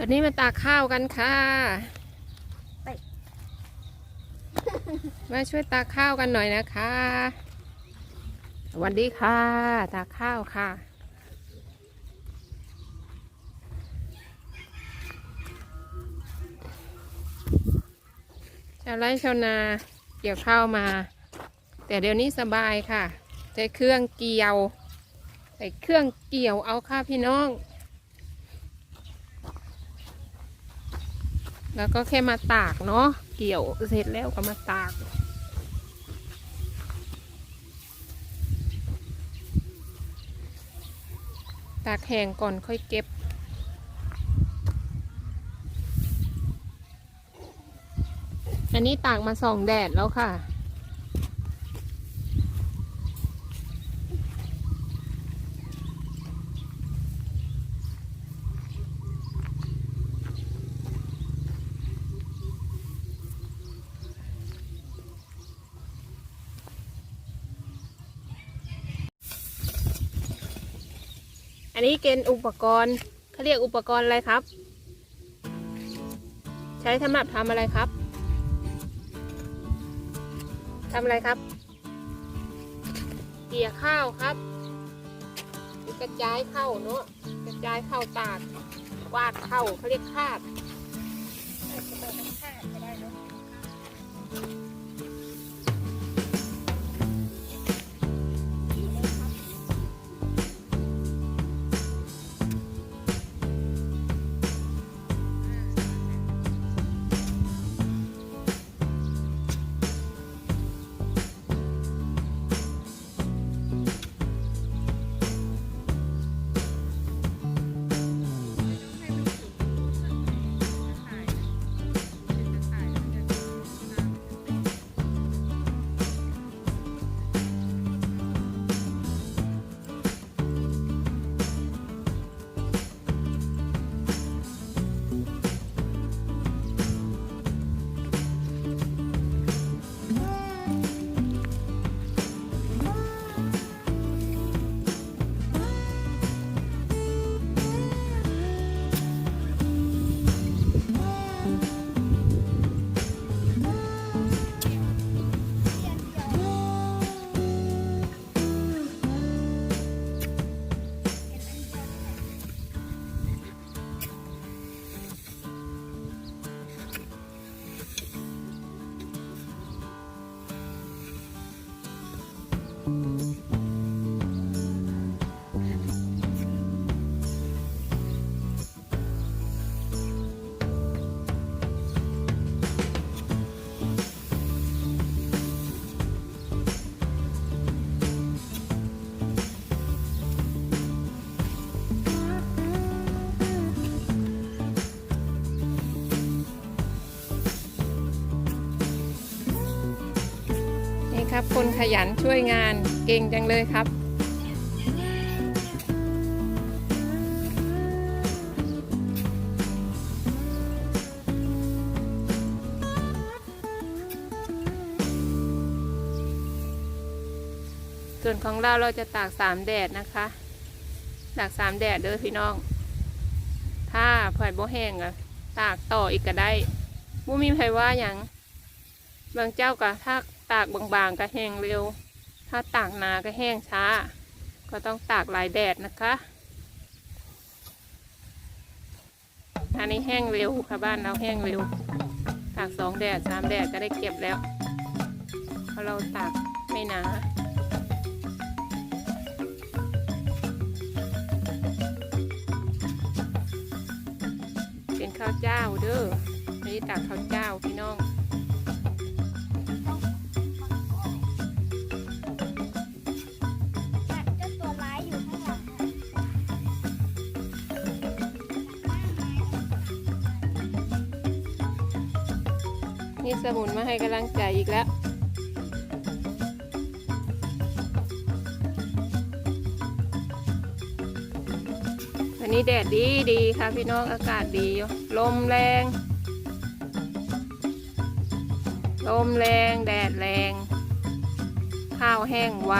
ตอนนี้มาตากข้าวกันค่ะไปมาช่วยตากข้าวกันหน่อยนะคะ สวัสดีค่ะ ตากข้าวค่ะ ชาวไร่ชาวนาเกี่ยวข้าวมา แต่เดี๋ยวนี้สบายค่ะ ใช้เครื่องเกี่ยว ใส่เครื่องเกี่ยวเอาค่ะพี่น้อง แล้วก็แค่มาตากเนาะเกี่ยวเสร็จแล้วก็มาตาก ตากแห้งก่อนค่อยเก็บอันนี้ตากมาส่องแดดแล้วค่ะ อันนี้เป็นอุปกรณ์เขาเรียกอุปกรณ์อะไรครับ ใช้สำหรับทำอะไรครับทำอะไรครับเกี่ยข้าวครับ กระจายข้าวเนาะกระจายข้าวตากวาดข้าวเขาเรียกคาดนี่ ครับ คนขยันช่วยงานเก่งจังเลยครับ ส่วนของเราเราจะตากสามแดดนะคะตากสามแดดเด้อพี่น้อง ถ้าผ่อยโบแห้งอะตากต่ออีกก็ได้บ่มีใครว่าอย่างบางเจ้าก็ถ้า ตากบางๆก็แห้งเร็ว ถ้าตากนาก็แห้งช้า ก็ต้องตากหลายแดดนะคะ อันนี้แห้งเร็วค่ะบ้านเราแห้งเร็ว ตากสองแดดสามแดดก็ได้เก็บแล้ว เพราะเราตากไม่หนาเป็นข้าวเจ้าเด้อนนี้ตากข้าวเจ้าพี่น้อง นี่สมุนมาให้กำลังใจอีกแล้ววันนี้แดดดีดีค่ะพี่น้องอากาศดีอยู่ลมแรง ลมแรง แดดแรง ข้าวแห้งไว